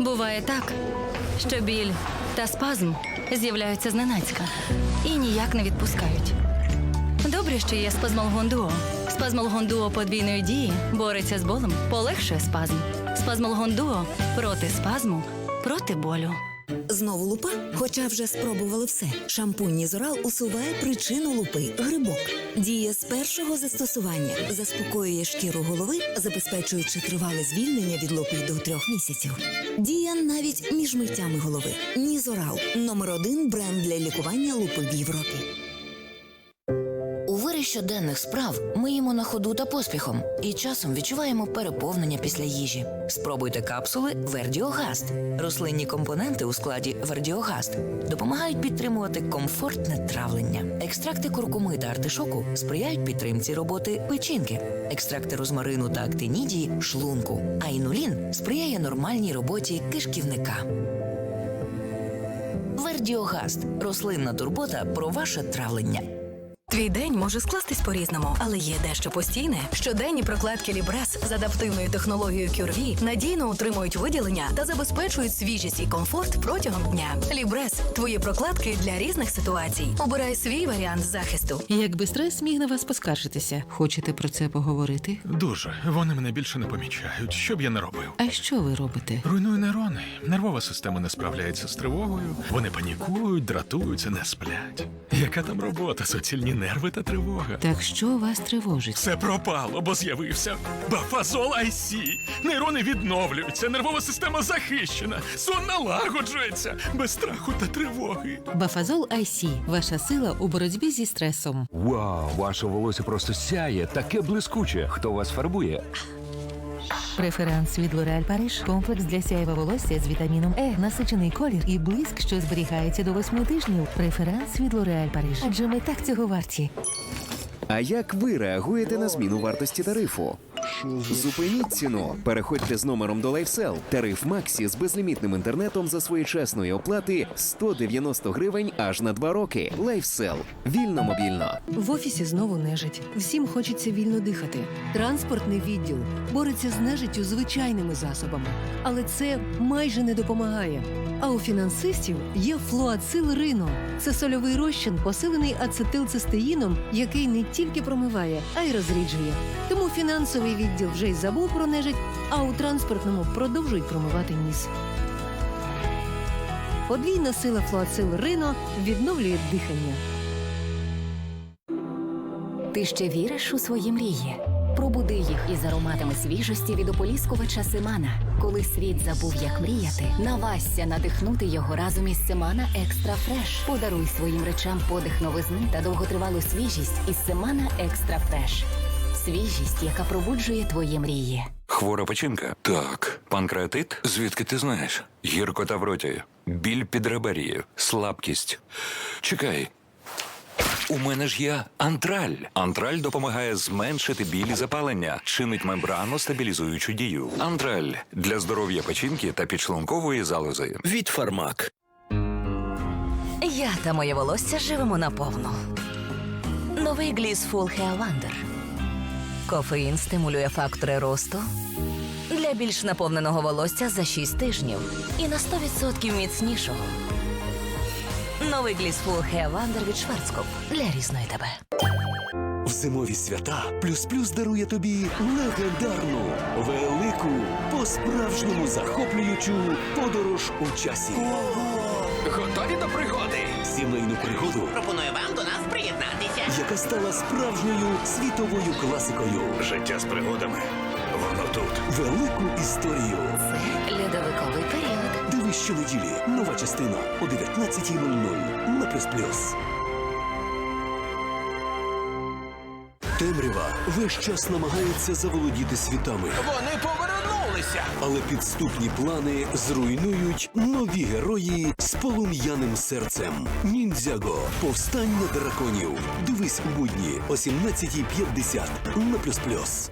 Буває так, що біль та спазм з'являються зненацька і ніяк не відпускають. Добре, що є спазмолгон дуо. Спазмолгон дуо подвійної дії бореться з болем, полегшує спазм. Спазмолгон дуо проти спазму, проти болю. Знову лупа? Хоча вже спробували все. Шампунь Нізорал усуває причину лупи грибок. Діє з першого застосування, заспокоює шкіру голови, забезпечуючи тривале звільнення від лупи до трьох місяців. Діє навіть між миттями голови. Нізорал номер один бренд для лікування лупи в Європі. Щоденних справ ми їмо на ходу та поспіхом і часом відчуваємо переповнення після їжі. Спробуйте капсули Вердіогаст. Рослинні компоненти у складі Вердіогаст допомагають підтримувати комфортне травлення. Екстракти куркуми та артишоку сприяють підтримці роботи печінки, екстракти розмарину та актинідії шлунку, а інулін сприяє нормальній роботі кишківника. Вердіогаст рослинна турбота про ваше травлення. Твій день може скластись по-різному, але є дещо постійне. Щоденні прокладки Лібрес з адаптивною технологією QRV надійно утримують виділення та забезпечують свіжість і комфорт протягом дня. Лібрес твої прокладки для різних ситуацій. Обирай свій варіант захисту. Якби стрес міг на вас поскаржитися. Хочете про це поговорити? Дуже. Вони мене більше не помічають. Що б я не робив? А що ви робите? Руйную нейрони. Нервова система не справляється з тривогою. Вони панікують, дратуються, не сплять. Яка там робота? Суцільні нерви та тривога. Так що вас тривожить? Все пропало, бо з'явився Бафазол IC. Нейрони відновлюються, нервова система захищена, сон налагоджується без страху та тривоги. Бафазол IC – ваша сила у боротьбі зі стресом. Вау, ваше волосся просто сяє, таке блискуче. Хто вас фарбує? Преферанс від L'Oréal Paris – комплекс для сяєва волосся з вітаміном Е, насичений колір і блиск, що зберігається до восьми тижнів. Преферанс від L'Oréal Paris. Адже ми так цього варті. А як ви реагуєте на зміну вартості тарифу? Зупиніть ціну. Переходьте з номером до LifeSell. Тариф Максі з безлімітним інтернетом за своєчасної оплати 190 гривень аж на 2 роки. LifeSell. Вільно мобільно. В офісі знову нежить. Всім хочеться вільно дихати. Транспортний відділ бореться з нежиттю звичайними засобами, але це майже не допомагає. А у фінансистів є флуацил Рино. Це сольовий розчин, посилений ацетилцистеїном, який не тільки промиває, а й розріджує. Тому фінансовий відділ вже й забув про нежить, а у транспортному продовжують промивати ніс. Подвійна сила флуацил Рино відновлює дихання. Ти ще віриш у свої мрії? Пробуди їх із ароматами свіжості від ополіскувача Семана. Коли світ забув, як мріяти, навасься надихнути його разом із Семана Екстра Фреш. Подаруй своїм речам подих новизни та довготривалу свіжість із Семана Екстра Фреш. Свіжість, яка пробуджує твої мрії. Хвора печінка? Так. Панкреатит? Звідки ти знаєш? Гіркота в роті, біль під ребер'ї, слабкість. Чекай. У мене ж є антраль. Антраль допомагає зменшити біль і запалення, чинить мембрану стабілізуючу дію. Антраль для здоров'я печінки та підшлункової залози. Від Фармак. Я та моє волосся живемо наповну. Новий Gliss Full Hair Wonder. Кофеїн стимулює фактори росту для більш наповненого волосся за 6 тижнів і на 100% міцнішого. Новий Full Hair Wonder від Шварцкоп для різної тебе. В зимові свята Плюс Плюс дарує тобі легендарну, велику, по-справжньому захоплюючу подорож у часі. Готові до пригоди? Сімейну пригоду, яка стала справжньою світовою класикою. Життя з пригодами. Воно тут. Велику історію. Льодовиковий період. Дивись щонеділі. Нова частина о 19.00 на Плюс Плюс. Темрява весь час намагається заволодіти світами. Вони повернулися. Але підступні плани зруйнують нові герої з полум'яним серцем. Ніндзяго. Повстання драконів. Дивись у будні о 17.50 на плюс плюс.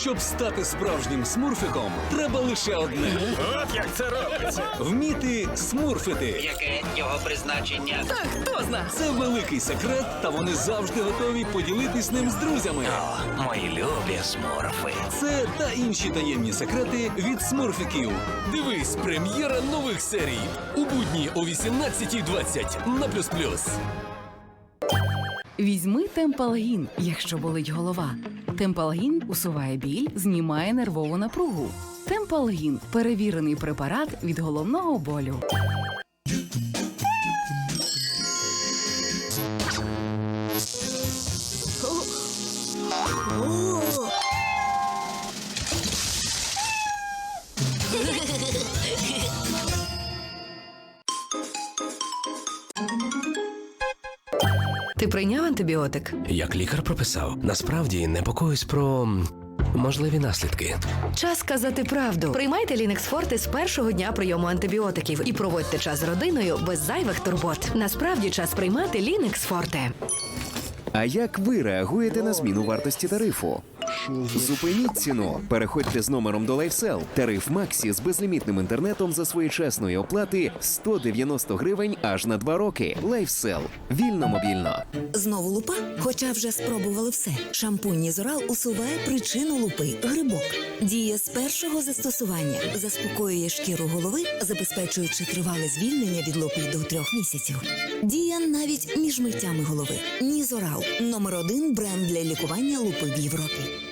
Щоб стати справжнім смурфиком, треба лише одне. От як це робиться. Вміти смурфити. Яке його призначення? Так, хто зна? Це великий секрет, та вони завжди готові поділитись ним з друзями. Мої любі смурфи. Це та інші таємні секрети від смурфиків. Дивись, прем'єра нових серій у будні о 18.20 на плюс плюс. Візьми темпалгін, якщо болить голова. Темпалгін усуває біль, знімає нервову напругу. Темпалгін перевірений препарат від головного болю. Прийняв антибіотик? Як лікар прописав, насправді непокоюсь про можливі наслідки. Час сказати правду. Приймайте Лінекс Форте з першого дня прийому антибіотиків і проводьте час з родиною без зайвих турбот. Насправді час приймати Лінекс Форте. А як ви реагуєте на зміну вартості тарифу? Зупиніть ціну. Переходьте з номером до LifeSell. Тариф Максі з безлімітним інтернетом за своєчасної оплати 190 гривень аж на 2 роки. LifeSell. Вільно мобільно. Знову лупа? Хоча вже спробували все. Шампунь Нізорал усуває причину лупи грибок. Діє з першого застосування, заспокоює шкіру голови, забезпечуючи тривале звільнення від лупи до трьох місяців. Діє навіть між миттями голови. Нізорал номер один бренд для лікування лупи в Європі.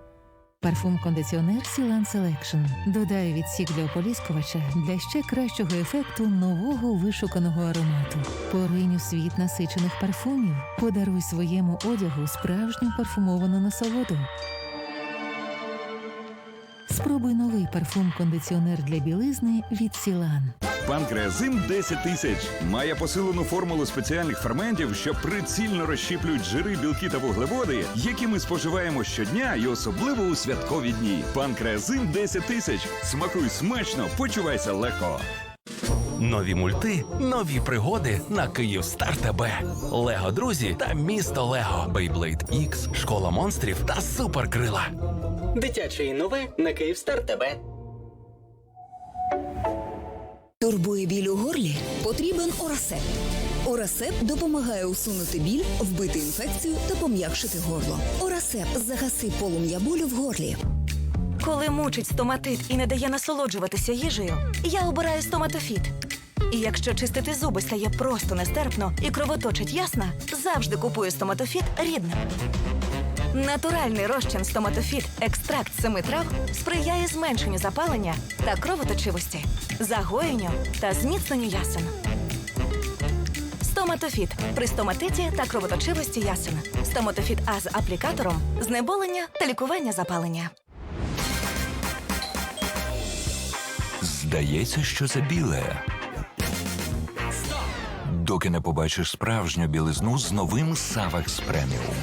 Парфум-кондиціонер Сілан Селекшн додає відсік для ополіскувача для ще кращого ефекту нового вишуканого аромату. Поринь у світ насичених парфумів. Подаруй своєму одягу справжню парфумовану насолоду. Спробуй новий парфум-кондиціонер для білизни від Сілан. Панкреазим 10 тисяч має посилену формулу спеціальних ферментів, що прицільно розщіплюють жири, білки та вуглеводи, які ми споживаємо щодня і особливо у святкові дні. Панкреазим 10 тисяч. Смакуй смачно, почувайся легко. Нові мульти, нові пригоди на Київстар ТБ. Лего друзі та місто Лего. Beyblade X, школа монстрів та суперкрила. Дитяче і нове на Київстар тебе. Турбує біль у горлі? Потрібен Орасеп. Орасеп допомагає усунути біль, вбити інфекцію та пом'якшити горло. Орасеп загаси полум'я болю в горлі. Коли мучить стоматит і не дає насолоджуватися їжею, я обираю стоматофіт. І якщо чистити зуби стає просто нестерпно і кровоточить ясна, завжди купую стоматофіт рідним. Натуральний розчин стоматофіт, екстракт семи трав сприяє зменшенню запалення та кровоточивості, загоєнню та зміцненню ясен. Стоматофіт при стоматиті та кровоточивості ясен. Стоматофіт А з аплікатором, знеболення та лікування запалення. Здається, що це біле. Доки не побачиш справжню білизну з новим Савекс Преміум.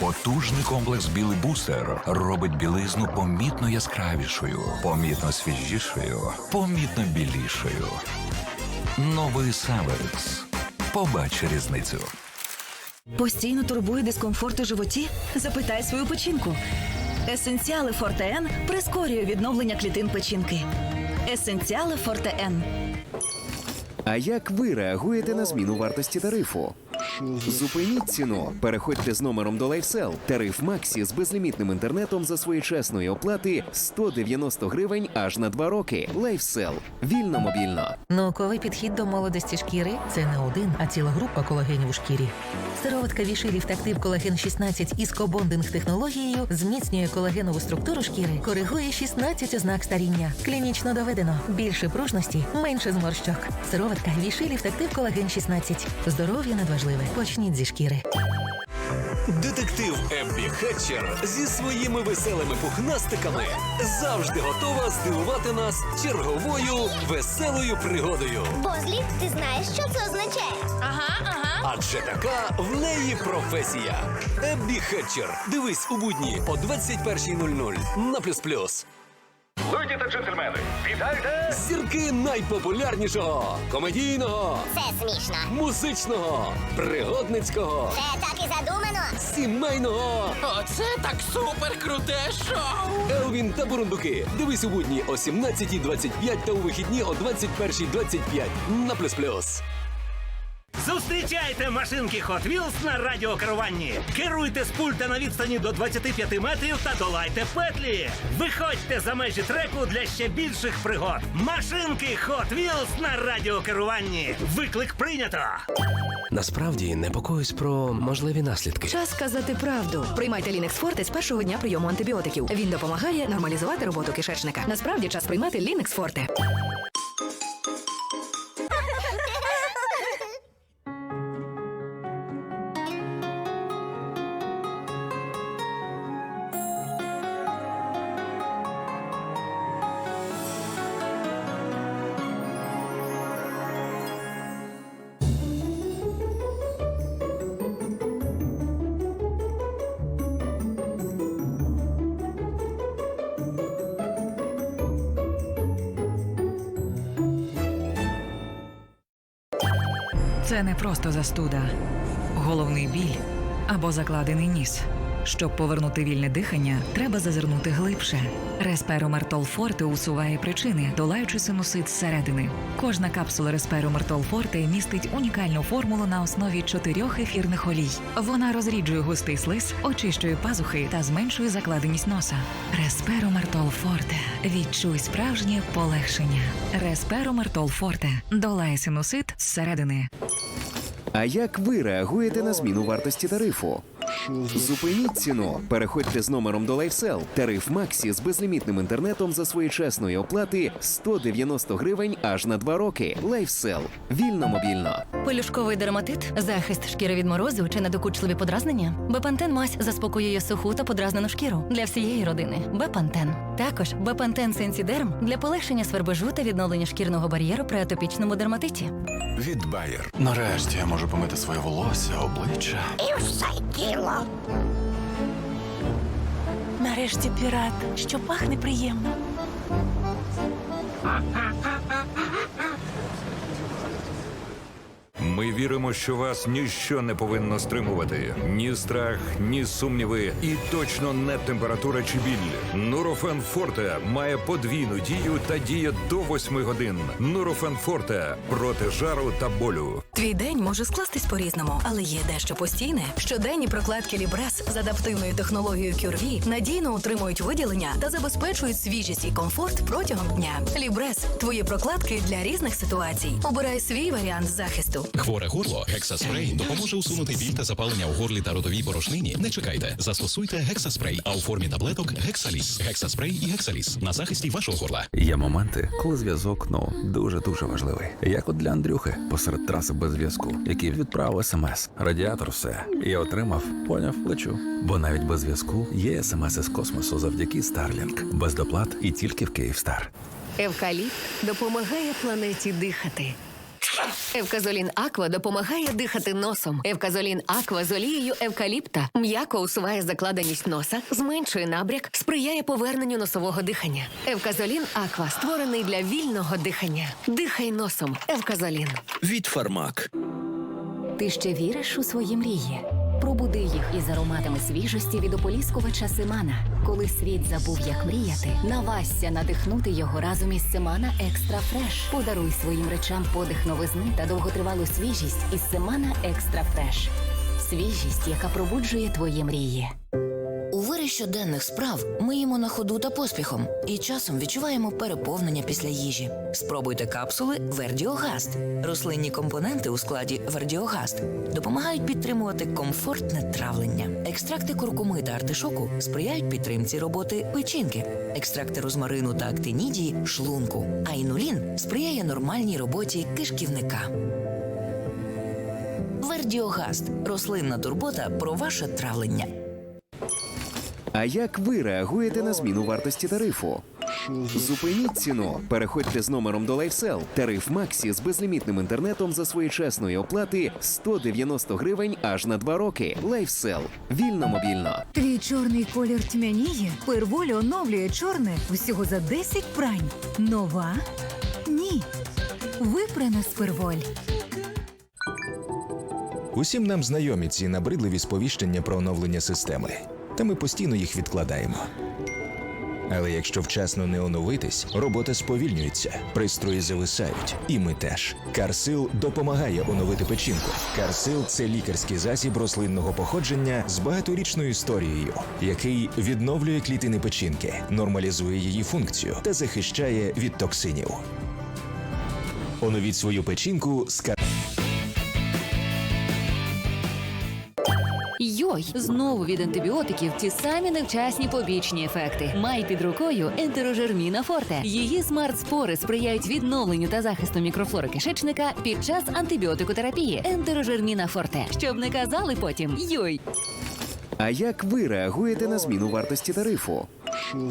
Потужний комплекс білий бустер робить білизну помітно яскравішою, помітно свіжішою, помітно білішою. Новий Савекс. Побач різницю. Постійно турбує дискомфорт у животі? Запитай свою печінку. Есенціали Форте Н прискорює відновлення клітин печінки. Есенціали Форте Н. А як ви реагуєте на зміну вартості тарифу? Зупиніть ціну. Переходьте з номером до LifeSell. Тариф Максі з безлімітним інтернетом за своєчасної оплати 190 гривень аж на 2 роки. LifeSell. Вільно мобільно. Науковий підхід до молодості шкіри це не один, а ціла група колагенів у шкірі. Сироватка Вішилів Тактив Колаген 16 із кобондинг технологією зміцнює колагенову структуру шкіри, коригує 16 ознак старіння. Клінічно доведено більше пружності, менше зморщок. Сироватка Вішилів Тактив Колаген 16. Здоров'я надважливе. Почніть зі шкіри. Детектив Еббі Хетчер зі своїми веселими пухнастиками завжди готова здивувати нас черговою веселою пригодою. Бозлі, ти знаєш, що це означає? Ага, ага. Адже така в неї професія. Еббі Хетчер. Дивись у будні о 21.00 на плюс плюс. Леді та джентльмени, вітайте! Зірки найпопулярнішого комедійного, Це смішно. музичного, пригодницького, Це так і задумано. сімейного. Оце так супер круте шоу! Елвін та Бурундуки. Дивись у будні о 17.25 та у вихідні о 21.25 на плюс плюс. Зустрічайте машинки Hot Wheels на радіокеруванні. Керуйте з пульта на відстані до 25 метрів та долайте петлі. Виходьте за межі треку для ще більших пригод. Машинки Hot Wheels на радіокеруванні. Виклик прийнято. Насправді непокоюсь про можливі наслідки. Час сказати правду. Приймайте Лінекс Форте з першого дня прийому антибіотиків. Він допомагає нормалізувати роботу кишечника. Насправді час приймати Лінекс Форте. Це не просто застуда, головний біль або закладений ніс. Щоб повернути вільне дихання, треба зазирнути глибше. Респиромертол Форте усуває причини, долаючи синусит зсередини. Кожна капсула Респиромертол Форте містить унікальну формулу на основі чотирьох ефірних олій. Вона розріджує густий слиз, очищує пазухи та зменшує закладеність носа. Респиромертол Форте. Відчуй справжнє полегшення. Респиромертол Форте долає синусит зсередини. А як ви реагуєте на зміну вартості тарифу? Зупиніть ціну. Переходьте з номером до LifeSell. Тариф Максі з безлімітним інтернетом за своєчасної оплати 190 гривень аж на 2 роки. LifeSell. Вільно мобільно. Пелюшковий дерматит, захист шкіри від морозу чи недокучливі подразнення. Бепантен мазь заспокоює суху та подразнену шкіру для всієї родини. Бепантен. Також Бепантен Сенсідерм для полегшення свербежу та відновлення шкірного бар'єру при атопічному дерматиті. Від Bayer. Нарешті я можу помити своє волосся, обличчя. І все тіло. Нарешті пірат, що пахне приємно. Ми віримо, що вас ніщо не повинно стримувати. Ні страх, ні сумніви, і точно не температура чи біль. Нурофен Форте має подвійну дію та діє до 8 годин. Нурофен Форте проти жару та болю. Твій день може скластись по-різному, але є дещо постійне. Щоденні прокладки Лібрес з адаптивною технологією QRV надійно утримують виділення та забезпечують свіжість і комфорт протягом дня. Лібрес твої прокладки для різних ситуацій. Обирай свій варіант захисту. Хворе горло Гексаспрей допоможе усунути біль та запалення у горлі та ротовій борошнині. Не чекайте, застосуйте Гексаспрей, а у формі таблеток Гексаліс. Гексаспрей і Гексаліс на захисті вашого горла. Є моменти, коли зв'язок ну дуже дуже важливий. Як от для Андрюхи посеред траси без зв'язку, який відправив смс. Радіатор все. Я отримав, поняв, лечу. Бо навіть без зв'язку є смс із космосу завдяки Starlink. Без доплат і тільки в Київстар. Евкаліпт допомагає планеті дихати. Евказолін Аква допомагає дихати носом. Евказолін Аква з олією евкаліпта м'яко усуває закладеність носа, зменшує набряк, сприяє поверненню носового дихання. Евказолін Аква створений для вільного дихання. Дихай носом. Евказолін. Від Фармак. Ти ще віриш у свої мрії? Пробуди їх із ароматами свіжості від ополіскувача Семана. Коли світ забув, як мріяти, навасься надихнути його разом із Семана Екстра Фреш. Подаруй своїм речам подих новизни та довготривалу свіжість із Семана Екстра Фреш. Свіжість, яка пробуджує твої мрії. Щоденних справ ми їмо на ходу та поспіхом і часом відчуваємо переповнення після їжі. Спробуйте капсули Вердіогаст. Рослинні компоненти у складі Вердіогаст допомагають підтримувати комфортне травлення. Екстракти куркуми та артишоку сприяють підтримці роботи печінки, екстракти розмарину та актинідії шлунку. А інулін сприяє нормальній роботі кишківника. Вердіогаст рослинна турбота про ваше травлення. А як ви реагуєте на зміну вартості тарифу? Зупиніть ціну. Переходьте з номером до LifeSell. Тариф Максі з безлімітним інтернетом за своєчасної оплати 190 гривень аж на 2 роки. LifeSell. Вільно мобільно. Твій чорний колір тьмяніє. Перволь оновлює чорне всього за 10 прань. Нова? Ні. Випрана з перволь. Усім нам знайомі ці набридливі сповіщення про оновлення системи, та ми постійно їх відкладаємо. Але якщо вчасно не оновитись, робота сповільнюється, пристрої зависають, і ми теж. Карсил допомагає оновити печінку. Карсил це лікарський засіб рослинного походження з багаторічною історією, який відновлює клітини печінки, нормалізує її функцію та захищає від токсинів. Оновіть свою печінку з Кар... Йой, знову від антибіотиків ті самі невчасні побічні ефекти. Май під рукою ентерожерміна форте. Її смарт-спори сприяють відновленню та захисту мікрофлори кишечника під час антибіотикотерапії. Ентерожерміна форте. Щоб не казали потім йой. А як ви реагуєте на зміну вартості тарифу?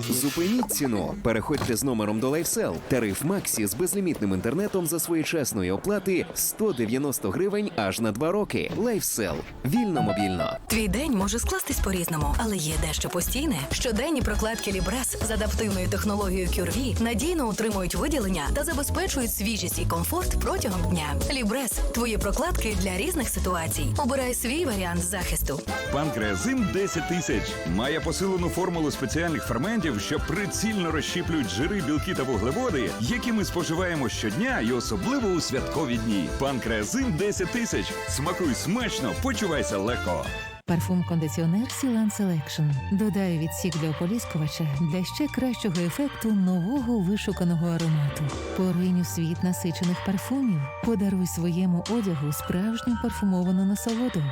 Зупиніть ціну. Переходьте з номером до LifeSell. Тариф Максі з безлімітним інтернетом за своєчасної оплати 190 гривень аж на 2 роки. LifeSell. Вільно мобільно. Твій день може скластись по-різному, але є дещо постійне. Щоденні прокладки Лібрес з адаптивною технологією QRV надійно утримують виділення та забезпечують свіжість і комфорт протягом дня. Лібрес твої прокладки для різних ситуацій. Обирай свій варіант захисту. Панкреазин 10 тисяч має посилену формулу спеціальних ферментів, що прицільно розщіплюють жири, білки та вуглеводи, які ми споживаємо щодня і особливо у святкові дні. Панкреазин 10 тисяч. Смакуй смачно, почувайся легко. Парфум-кондиціонер Сілан Селекшн додає відсік для ополіскувача для ще кращого ефекту нового вишуканого аромату. Поринь у світ насичених парфумів. Подаруй своєму одягу справжню парфумовану насолоду.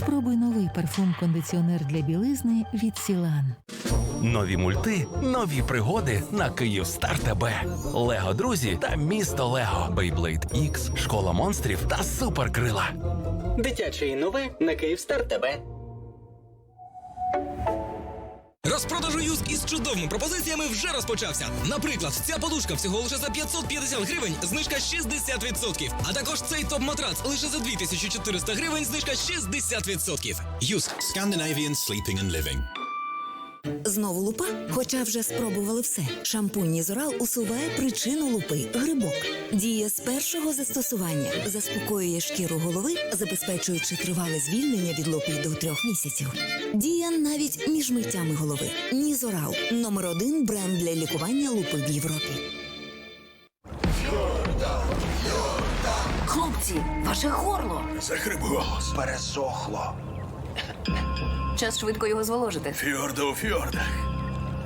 Спробуй новий парфум-кондиціонер для білизни від Сілан. Нові мульти, нові пригоди на Київстар ТБ. Лего друзі та місто Лего. Бейблейд X, школа монстрів та суперкрила. Дитяче і нове на Київстар ТБ. Розпродаж у юск із чудовими пропозиціями вже розпочався. Наприклад, ця подушка всього лише за 550 гривень, знижка 60%. А також цей топ-матрац лише за 2400 гривень, знижка 60%. Юск Scandinavian Sleeping and Living. Знову лупа? Хоча вже спробували все. Шампунь Нізорал усуває причину лупи грибок. Діє з першого застосування, заспокоює шкіру голови, забезпечуючи тривале звільнення від лупи до трьох місяців. Діє навіть між миттями голови. Нізорал номер один бренд для лікування лупи в Європі. Хлопці, ваше горло. Захрип голос. Пересохло. Час швидко його зволожити. Фьорда у фьордах.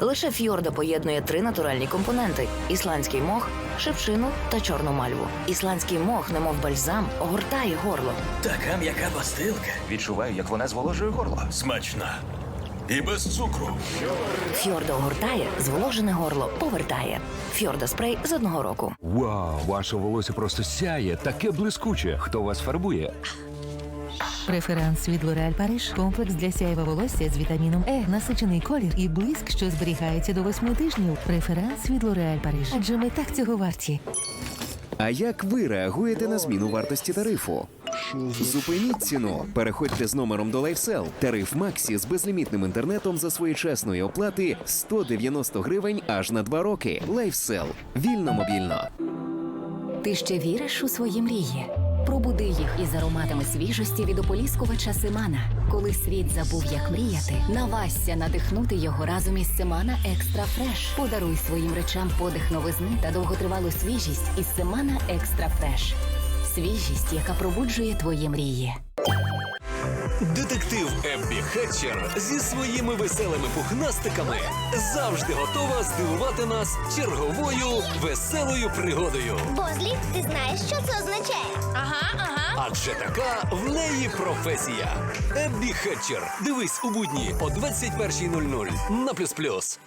Лише фьорда поєднує три натуральні компоненти: ісландський мох, шипшину та чорну мальву. Ісландський мох, немов бальзам, огортає горло. Така м'яка пастилка. Відчуваю, як вона зволожує горло. Смачна. І без цукру. Фьорда огортає, зволожене горло повертає. Фьорда спрей з одного року. Вау, ваше волосся просто сяє, таке блискуче. Хто вас фарбує? Преферанс від L'Oréal Париж. Комплекс для сяєва волосся з вітаміном Е, насичений колір і блиск, що зберігається до восьми тижнів. Преферанс від L'Oréal Париж. Адже ми так цього варті. А як ви реагуєте на зміну вартості тарифу? Зупиніть ціну. Переходьте з номером до LifeSell. Тариф Максі з безлімітним інтернетом за своєчасної оплати 190 гривень аж на 2 роки. LifeSell. Вільно мобільно. Ти ще віриш у свої мрії? Пробуди їх із ароматами свіжості від ополіскувача Семана. Коли світ забув, як мріяти, навасься надихнути його разом із Семана Екстра Фреш. Подаруй своїм речам подих новизни та довготривалу свіжість із Семана Екстра Фреш. Свіжість, яка пробуджує твої мрії. Детектив Еббі Хетчер зі своїми веселими пухнастиками завжди готова здивувати нас черговою веселою пригодою. Бозлі, ти знаєш, що це означає? Ага, ага. Адже така в неї професія. Еббі Хетчер. Дивись у будні о 21.00 на плюс плюс.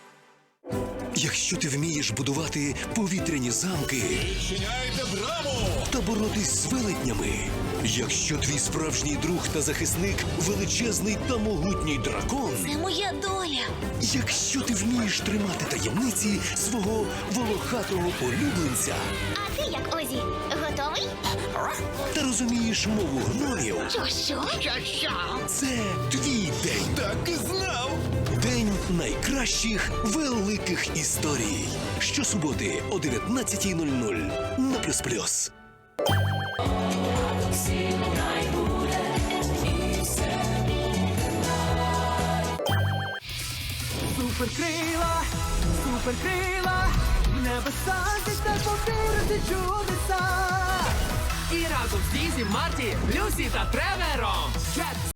Якщо ти вмієш будувати повітряні замки Відчиняйте браво! та боротись з велетнями, якщо твій справжній друг та захисник величезний та могутній дракон, Це моя доля. якщо ти вмієш тримати таємниці свого волохатого улюбленця А ти як Озі? Готовий? Та розумієш мову гномів, Що що? Що що? це твій день. Так і знав. День найкращих великих історій. Щосуботи о 19.00 на плюс плюс. Суперкрила, суперкрила, небеса здійснять повірити чудеса. І разом з Дізі, Марті, Люсі та Тревером.